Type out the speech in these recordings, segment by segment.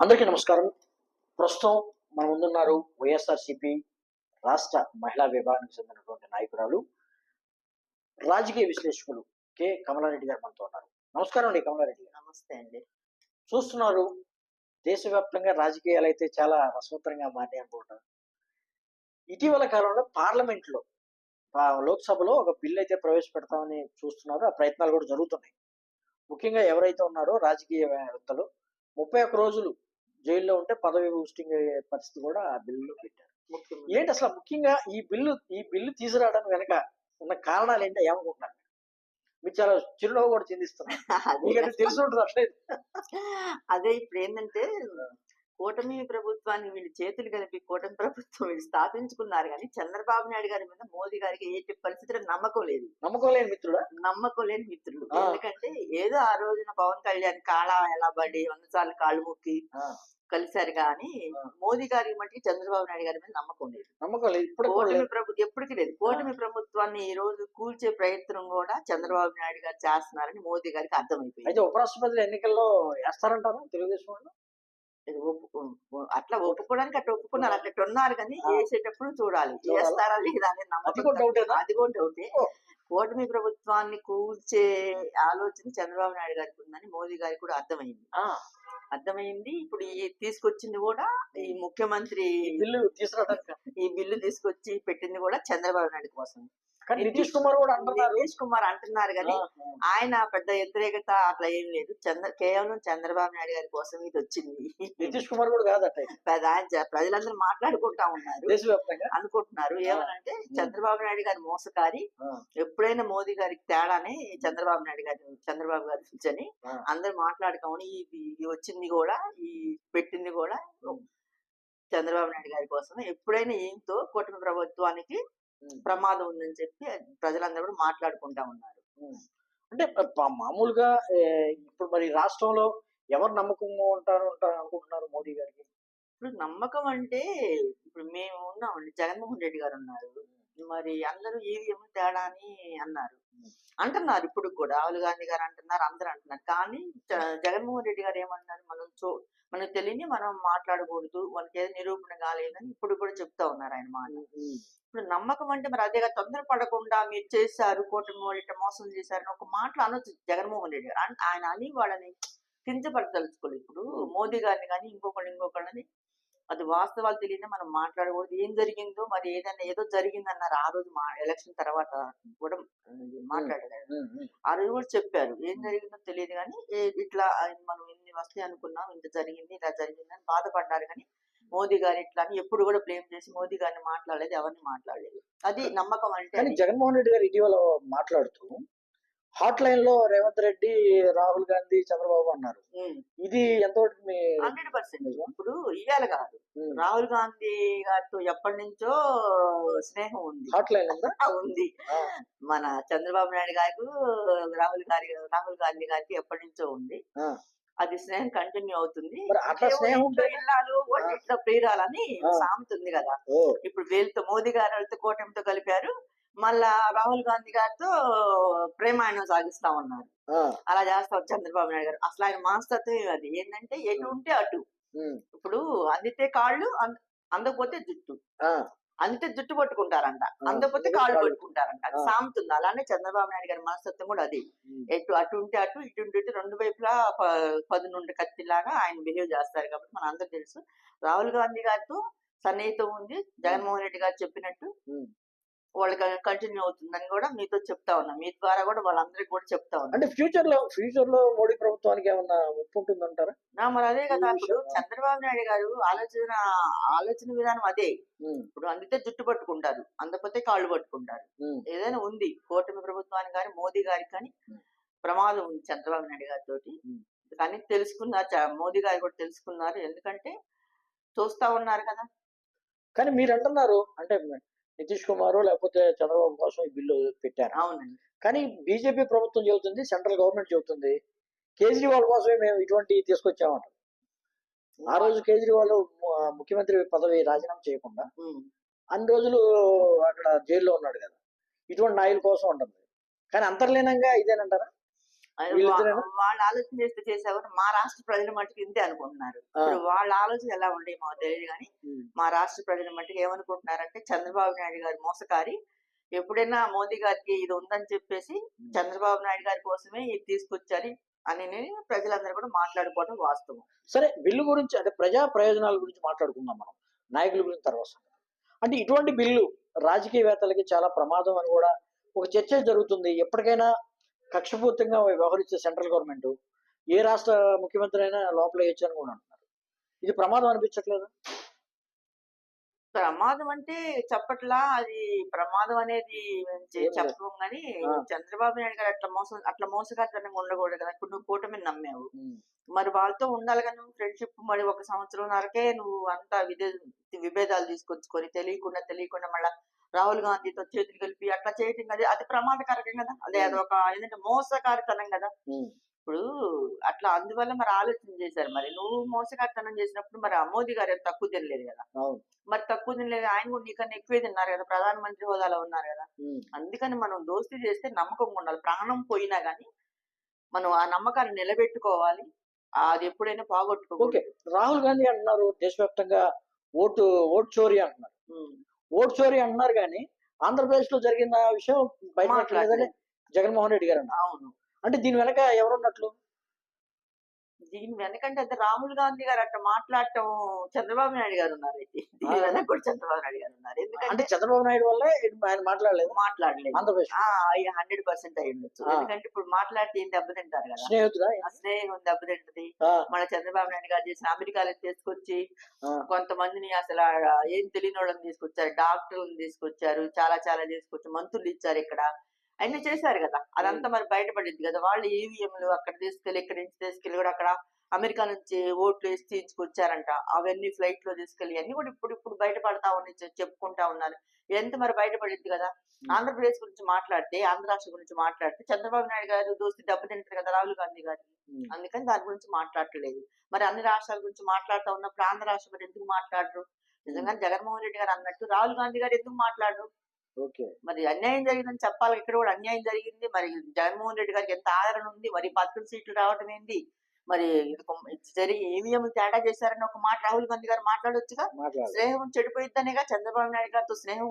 అందరికీ నమస్కారం. ప్రస్తుతం మన ముందున్నారు వైఎస్ఆర్సిపి రాష్ట్ర మహిళా విభాగానికి చెందినటువంటి నాయకురాలు రాజకీయ విశ్లేషకులు కె. కమలారెడ్డి గారు మనతో ఉన్నారు. నమస్కారం అండి కమలారెడ్డి గారు. నమస్తే అండి. చూస్తున్నారు దేశవ్యాప్తంగా రాజకీయాలు అయితే చాలా రసవత్తరంగా మారాయి అనుకుంటారు ఇటీవల కాలంలో పార్లమెంట్లో ఆ, లోక్సభలో ఒక బిల్ అయితే ప్రవేశపెడతామని చూస్తున్నారు. ఆ ప్రయత్నాలు కూడా జరుగుతున్నాయి. ముఖ్యంగా ఎవరైతే ఉన్నారో రాజకీయవేత్తలు ముప్పై ఒక్క రోజులు జైల్లో ఉంటే పదవి బూస్టింగ్ అయ్యే పరిస్థితి కూడా ఆ బిల్లులో పెట్టారు. ఏంటి అసలు ముఖ్యంగా ఈ బిల్లు ఈ బిల్లు తీసుకురావడానికి వెనక ఉన్న కారణాలు ఏంటో ఏమనుకుంటున్నారు? మీరు చాలా చిరునవ్వు కూడా చిందిస్తున్నారు. తెలిసి ఉంటుంది? అట్లే అదే ఇప్పుడు ఏంటంటే కూటమి ప్రభుత్వాన్ని వీళ్ళు చేతులు కలిపి కూటమి ప్రభుత్వం వీళ్ళు స్థాపించుకున్నారు కానీ చంద్రబాబు నాయుడు గారి మీద మోదీ గారికి ఎట్టి పరిస్థితుల్లో నమ్మకం లేదు. నమ్మకం లేని మిత్రుడా? నమ్మకం లేని మిత్రులు ఆ. ఎందుకంటే ఏదో ఆ రోజున పవన్ కళ్యాణ్ కాళ్ళ ఎలా పడి వందసార్లు కాళ్ళు మొక్కి. కలిశారు కానీ. మోదీ గారికి మట్టికి చంద్రబాబు నాయుడు గారి మీద నమ్మకం లేదు. నమ్మకం లేదు. ఇప్పుడు కూటమి ప్రభుత్వం ఎప్పటికీ లేదు. కూటమి ప్రభుత్వాన్ని ఈ రోజు కూల్చే ప్రయత్నం కూడా చంద్రబాబు నాయుడు గారు చేస్తున్నారని మోదీ గారికి అర్థమైపోయింది. అయితే ఉపరాష్ట్రపతి ఎన్నికల్లో వేస్తారంటారా? తెలుగుదేశం వాళ్ళు? అట్లా ఒప్పుకోవడానికి అట్లా ఒప్పుకున్నారు. అట్లా ఉన్నారు కానీ ఆ. వేసేటప్పుడు చూడాలి? చేస్తారా లేదా అనే అది నమ్మకం? అది కూడా డౌటే ఓ. కూటమి ప్రభుత్వాన్ని కూల్చే ఆలోచన చంద్రబాబు నాయుడు గారికి ఉందని మోదీ గారికి కూడా అర్థమైంది. అర్థమైంది. ఇప్పుడు ఈ తీసుకొచ్చింది కూడా ఈ ముఖ్యమంత్రి బిల్లు ఈ బిల్లు తీసుకొచ్చి పెట్టింది కూడా చంద్రబాబు నాయుడు కోసం. నితీష్ కుమార్ కూడా అంటున్నారు. నితీష్ కుమార్ అంటున్నారు కానీ ఆయన పెద్ద వ్యతిరేకత అట్లా ఏం లేదు. చంద్ర కేవలం చంద్రబాబు నాయుడు గారి కోసం ఇది వచ్చింది. నితీష్ కుమార్ కూడా కాదట ఇది. ప్రజలందరూ మాట్లాడుకుంటా ఉన్నారు. అనుకుంటున్నారు. ఏమనంటే చంద్రబాబు నాయుడు గారి మోసకారి. ఎప్పుడైనా మోదీ గారికి తేడానే చంద్రబాబు నాయుడు గారి చంద్రబాబు గారి ఆ. అందరు మాట్లాడుకోమని ఈ ఈ వచ్చింది కూడా ఈ పెట్టింది కూడా. చంద్రబాబు నాయుడు గారి కోసం. ఎప్పుడైనా ఏంతో కూటమి ప్రభుత్వానికి. ప్రమాదం ఉందని చెప్పి ప్రజలందరూ కూడా మాట్లాడుకుంటా ఉన్నారు. అంటే మామూలుగా ఇప్పుడు మరి రాష్ట్రంలో ఎవరు నమ్మకంగా ఉంటారు ఉంటారు అనుకుంటున్నారు మోడీ గారికి? ఇప్పుడు నమ్మకం అంటే ఇప్పుడు మేము ఉన్నామండి జగన్మోహన్ రెడ్డి గారు ఉన్నారు. మరి అందరూ ఈవీఎం తేడా అని అన్నారు. అంటున్నారు ఇప్పుడు కూడా. రాహుల్ గాంధీ గారు అంటున్నారు అందరూ అంటున్నారు. కానీ జగన్మోహన్ రెడ్డి గారు ఏమన్నారు మనం చూ మనకు తెలియని మనం మాట్లాడకూడదు మనకి ఏదో నిరూపణ కాలేదని ఇప్పుడు కూడా చెప్తా ఉన్నారు ఆయన మాట. ఇప్పుడు నమ్మకం అంటే మరి అదేగా తొందర పడకుండా మీరు చేశారు కూటమి వాళ్ళు మోసం చేశారు అని ఒక మాటలు అనొచ్చు జగన్మోహన్ రెడ్డి గారు. ఆయన అని వాళ్ళని కించపరచదలుచుకోలేదు. ఇప్పుడు మోదీ గారిని కానీ ఇంకొకళ్ళు ఇంకొకళ్ళని అది వాస్తవాలు తెలియదు మనం మాట్లాడకూడదు. ఏం జరిగిందో మరి ఏదైనా ఏదో జరిగింది అన్నారు ఆ రోజు మా ఎలక్షన్ తర్వాత కూడా ఉమ్. ఆ రోజు కూడా చెప్పారు. ఏం జరిగిందో తెలియదు కానీ ఇట్లా మనం ఇన్ని వస్తాయి అనుకున్నాం ఇంత జరిగింది ఇలా జరిగింది అని బాధపడ్డారు కానీ మోదీ గారు ఇట్లా అని ఎప్పుడు కూడా బ్లేమ్ చేసి మోదీ గారిని మాట్లాడలేదు ఎవరిని మాట్లాడలేదు. అది నమ్మకం అంటే జగన్మోహన్ రెడ్డి గారు ఇటీవల మాట్లాడుతూ హాట్ లైన్లో రేవంత్ రెడ్డి రాహుల్ గాంధీ చంద్రబాబు అన్నారు. ఇది మీ హండ్రెడ్ పర్సెంట్. ఇప్పుడు ఇయ్యాలి కాదు. రాహుల్ గాంధీ గారితో ఎప్పటి నుంచో స్నేహం ఉంది. హాట్ లైన్ ఉందా? మన చంద్రబాబు నాయుడు గారికి రాహుల్ గారి రాహుల్ గాంధీ గారికి ఎప్పటి నుంచో ఉంది. అది స్నేహం కంటిన్యూ అవుతుంది. ఇల్లాలు ఇంట్లో ప్రియురాలని. సామెత ఉంది కదా. ఇప్పుడు వీళ్ళతో మోదీ గారు వాళ్ళతో కూటమితో కలిపారు. మళ్ళా రాహుల్ గాంధీ గారితో ప్రేమాయణం సాగిస్తా ఉన్నారు. అలా చేస్తారు చంద్రబాబు నాయుడు గారు. అసలు ఆయన మనస్తత్వం అది. ఏంటంటే ఎటు ఉంటే అటు. ఇప్పుడు అందితే కాళ్ళు అంద- అందకపోతే జుట్టు. అందితే జుట్టు పట్టుకుంటారంట. అందకపోతే అందుకే కాళ్ళు. పట్టుకుంటారంట. అది ఆ. సాగుతుంది. అలానే చంద్రబాబు నాయుడు గారి మనస్తత్వం కూడా అది. ఎటు అటు ఉంటే అటు ఇటు ఉంటే ఇటు రెండు వైపులా పది నుండి కత్తిలాగా ఆయన బిహేవ్ చేస్తారు కాబట్టి మన అందరూ తెలుసు. రాహుల్ గాంధీ గారితో సన్నిహితం ఉంది జగన్మోహన్ రెడ్డి గారు చెప్పినట్టు. వాళ్ళకి కంటిన్యూ అవుతుందని కూడా మీతో చెప్తా ఉన్నా. మీ ద్వారా కూడా వాళ్ళందరికీ కూడా చెప్తా ఉన్నా. అంటే ఫ్యూచర్లో ఫ్యూచర్లో మోడీ ప్రభుత్వానికి ఏమన్నా ఒప్పు ఉంటుందంటారా? నా మరి అదే కదా ఇప్పుడు చంద్రబాబు నాయుడు గారు ఆలోచన ఆలోచన విధానం అదే. ఇప్పుడు అందితే జుట్టు పట్టుకుంటారు అందకపోతే కాళ్ళు పట్టుకుంటారు. ఏదైనా ఉంది కూటమి ప్రభుత్వానికి కానీ మోదీ గారికి కానీ. ప్రమాదం ఉంది చంద్రబాబు నాయుడు గారితో. కానీ తెలుసుకున్నారు మోదీ గారు కూడా తెలుసుకున్నారు. ఎందుకంటే చూస్తా ఉన్నారు కదా. కానీ మీరు అంటున్నారు అంటే నితీష్ కుమార్ లేకపోతే చంద్రబాబు కోసం ఈ బిల్లు పెట్టారు. అవునండి. కానీ బీజేపీ ప్రభుత్వం చెబుతుంది సెంట్రల్ గవర్నమెంట్ చెబుతుంది కేజ్రీవాల్ కోసమే మేము ఇటువంటి తీసుకొచ్చామంట. ఆ రోజు కేజ్రీవాల్ ముఖ్యమంత్రి పదవి రాజీనామా చేయకుండా. అన్ని రోజులు అక్కడ జైల్లో ఉన్నాడు కదా. ఇటువంటి నాయకుల కోసం ఉంటుంది. కానీ అంతర్లీనంగా ఇదేనంటారా? వాళ్ళు ఆలోచన చేస్తే చేసేవారు? మా రాష్ట్ర ప్రజల మట్టుకు ఇంతే అనుకుంటున్నారు. వాళ్ళ ఆలోచన ఎలా ఉండే మాకు తెలియదు కానీ మా రాష్ట్ర ప్రజల మట్టుకు ఏమనుకుంటున్నారంటే చంద్రబాబు నాయుడు గారి మోసకారి. ఎప్పుడైనా మోదీ గారికి ఇది ఉందని చెప్పేసి చంద్రబాబు నాయుడు గారి కోసమే ఇది తీసుకొచ్చారు అని ప్రజలందరూ కూడా మాట్లాడుకోవడం వాస్తవం. సరే బిల్లు గురించి అంటే ప్రజా ప్రయోజనాల గురించి మాట్లాడుకుందాం మనం. నాయకుల గురించి తర్వాత అంటే ఇటువంటి బిల్లు రాజకీయవేత్తలకి చాలా ప్రమాదం అని కూడా ఒక చర్చ జరుగుతుంది. ఎప్పటికైనా కక్షపూర్తంగా వ్యవహరించే సెంట్రల్ గవర్నమెంట్ ఏ రాష్ట్ర ముఖ్యమంత్రి అయినా లోపల వేయచ్చు అని కూడా అంటున్నారు. ఇది ప్రమాదం అనిపించట్లేదు? ప్రమాదం అంటే చెప్పట్లా అది ప్రమాదం అనేది. చెప్పం కానీ. చంద్రబాబు నాయుడు గారు అట్లా మోసం అట్లా మోసగారితనంగా ఉండకూడదు కదా. ఇప్పుడు నువ్వు కూటమిని నమ్మావు. మరి వాళ్ళతో ఉండాలి కదా నువ్వు ఫ్రెండ్షిప్ మరి ఒక సంవత్సరం నరకే నువ్వు అంతా విభేదాలు తీసుకొచ్చుకొని తెలియకుండా తెలియకుండా మళ్ళా రాహుల్ గాంధీతో చేతులు కలిపి అట్లా చేయటం కదా. అది ప్రమాదకరకం కదా. అదే అది ఒక ఏంటంటే మోసకారితనం కదా. ఇప్పుడు అట్లా అందువల్ల మరి ఆలోచన చేశారు. మరి నువ్వు మోసకారితనం చేసినప్పుడు మరి మోదీ గారు ఏం తక్కువ తినలేదు కదా. మరి తక్కువ తినలేదు. ఆయన కూడా నీకన్నా ఎక్కువే తిన్నారు కదా. ప్రధానమంత్రి హోదాలో ఉన్నారు కదా. అందుకని మనం దోస్తీ చేస్తే నమ్మకం ఉండాలి. ప్రాణం పోయినా గానీ మనం ఆ నమ్మకాన్ని నిలబెట్టుకోవాలి. అది ఎప్పుడైనా పోగొట్టుకోకూడదు. ఓకే. రాహుల్ గాంధీ అంటున్నారు దేశవ్యాప్తంగా ఓటు ఓటు చోరీ అంటున్నారు. ఓటు చోరీ అంటున్నారు కానీ ఆంధ్రప్రదేశ్లో జరిగిన విషయం బయట జగన్మోహన్ రెడ్డి గారు అవును. అంటే దీని వెనక ఎవరున్నట్లు? వెనకంటే అయితే రాహుల్ గాంధీ గారు అట్లా మాట్లాడటం చంద్రబాబు నాయుడు గారు ఉన్నారు అయితే. వెనక కూడా చంద్రబాబు నాయుడు గారు ఉన్నారు. అంటే ఎందుకంటే చంద్రబాబు నాయుడు వల్లే ఆయన మాట్లాడలేదు. మాట్లాడలేదు. హండ్రెడ్ పర్సెంట్ అయి ఉండొచ్చు. ఎందుకంటే ఇప్పుడు మాట్లాడితే ఏం దెబ్బతింటారు కదా? స్నేహం దెబ్బతింటది. మన చంద్రబాబు నాయుడు గారు చేసిన అమెరికాలో తీసుకొచ్చి కొంతమందిని అసలు ఏం తెలియని వాళ్ళని తీసుకొచ్చారు. డాక్టర్లను తీసుకొచ్చారు. చాలా చాలా తీసుకొచ్చి మంత్రులు ఇచ్చారు ఇక్కడ. అన్ని చేశారు కదా. అదంతా మరి బయటపడింది కదా. వాళ్ళు ఈవీఎంలు అక్కడ తీసుకెళ్ళి ఇక్కడ నుంచి తీసుకెళ్ళి కూడా అక్కడ అమెరికా నుంచి ఓట్లు వేసి తీసుకొచ్చారంట. అవన్నీ ఫ్లైట్లో తీసుకెళ్ళి అన్ని కూడా ఇప్పుడు ఇప్పుడు బయటపడతా ఉన్నాయి చెప్పుకుంటా ఉన్నారు. ఎంత మరి బయటపడింది కదా. ఆంధ్రప్రదేశ్ గురించి మాట్లాడితే ఆంధ్ర రాష్ట్ర గురించి మాట్లాడితే చంద్రబాబు నాయుడు గారు దోస్తి దెబ్బతింటారు కదా రాహుల్ గాంధీ గారు. అందుకని దాని గురించి మాట్లాడట్లేదు. మరి అన్ని రాష్ట్రాల గురించి మాట్లాడుతూ ఉన్నప్పుడు ఆంధ్ర రాష్ట్రం ఎందుకు మాట్లాడరు? నిజంగా జగన్మోహన్ రెడ్డి గారు అన్నట్టు రాహుల్ గాంధీ గారు ఎందుకు మాట్లాడరు? మరి అన్యాయం జరిగిందని చెప్పాలి. ఇక్కడ కూడా అన్యాయం జరిగింది. మరి జగన్మోహన్ రెడ్డి గారికి ఎంత ఆదరణ ఉంది? మరి పదకొండు సీట్లు రావటం ఏంది మరి జరిగి ఏమేమి తేడా చేశారని ఒక మాట రాహుల్ గాంధీ గారు మాట్లాడొచ్చుగా? స్నేహం చెడిపోయిద్దనేగా చంద్రబాబు నాయుడు గారితో స్నేహం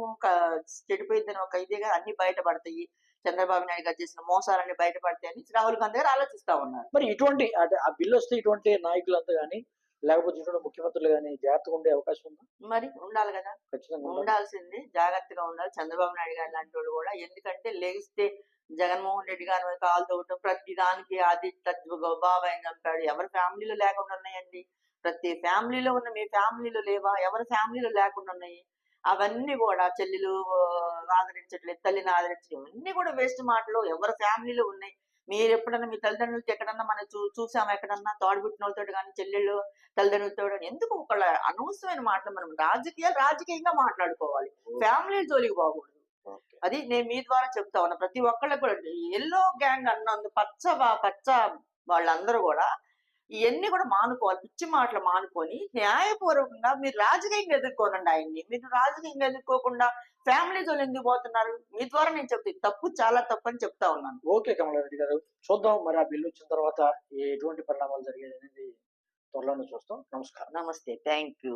చెడిపోయిద్దని ఒక ఇదిగా అన్ని బయటపడతాయి. చంద్రబాబు నాయుడు గారు చేసిన మోసాలన్నీ బయటపడతాయి అని రాహుల్ గాంధీ గారు ఆలోచిస్తా ఉన్నారు. మరి ఇటువంటి ఆ బిల్లు వస్తే ఇటువంటి నాయకులంతా కానీ లేకపోతే ఇటువంటి ముఖ్యమంత్రులు కానీ జాగ్రత్తగా ఉండే అవకాశం ఉందా? మరి ఉండాలి కదా. ఖచ్చితంగా ఉండాలి. ఉండాల్సింది జాగ్రత్తగా ఉండాలి. చంద్రబాబు నాయుడు గారు లాంటి వాళ్ళు కూడా ఎందుకంటే లేస్తే జగన్మోహన్ రెడ్డి గారి మీద కాలు తవ్వటం ప్రతి దానికి అది బాబాయ్ చంపాడు. ఎవరి ఫ్యామిలీలో లేకుండా ఉన్నాయండి? ప్రతి ఫ్యామిలీలో ఉన్న మీ ఫ్యామిలీలో లేవా? ఎవరి ఫ్యామిలీలో లేకుండా ఉన్నాయి? అవన్నీ కూడా చెల్లెలు ఆదరించట్లేదు తల్లిని ఆదరించడం ఇవన్నీ కూడా వేస్ట్ మాటలు. ఎవరి ఫ్యామిలీలో ఉన్నాయి? మీరు ఎప్పుడన్నా మీ తల్లిదండ్రులతో ఎక్కడన్నా మనం చూ చూసామా? ఎక్కడన్నా తోడబుట్టిన వాళ్ళతో కానీ చెల్లెళ్ళు తల్లిదండ్రులతో ఎందుకు ఒకళ్ళ అనవసరమైన మాటలు మనం రాజకీయాలు రాజకీయంగా మాట్లాడుకోవాలి. ఫ్యామిలీ జోలికి ఓకే. అది నేను మీ ద్వారా చెప్తా ఉన్నా. ప్రతి ఒక్కళ్ళకి కూడా ఎల్లో గ్యాంగ్ అన్నందు పచ్చ పచ్చ వాళ్ళందరూ కూడా ఇవన్నీ కూడా మానుకోవాలి పిచ్చి మాటలు మానుకొని న్యాయపూర్వకంగా మీరు రాజకీయంగా ఎదుర్కోనండి ఆయన్ని. మీరు రాజకీయంగా ఎదుర్కోకుండా ఫ్యామిలీ జోలు ఎందుకు పోతున్నారు? మీ ద్వారా నేను చెప్తే తప్పు చాలా తప్పు అని చెప్తా ఉన్నాను. ఓకే కమలారెడ్డి గారు చూద్దాం మరి ఆ బిల్లు వచ్చిన తర్వాత ఎటువంటి పరిణామాలు జరిగేది అనేది త్వరలోనే చూస్తాం. నమస్కారం. నమస్తే థ్యాంక్ యూ.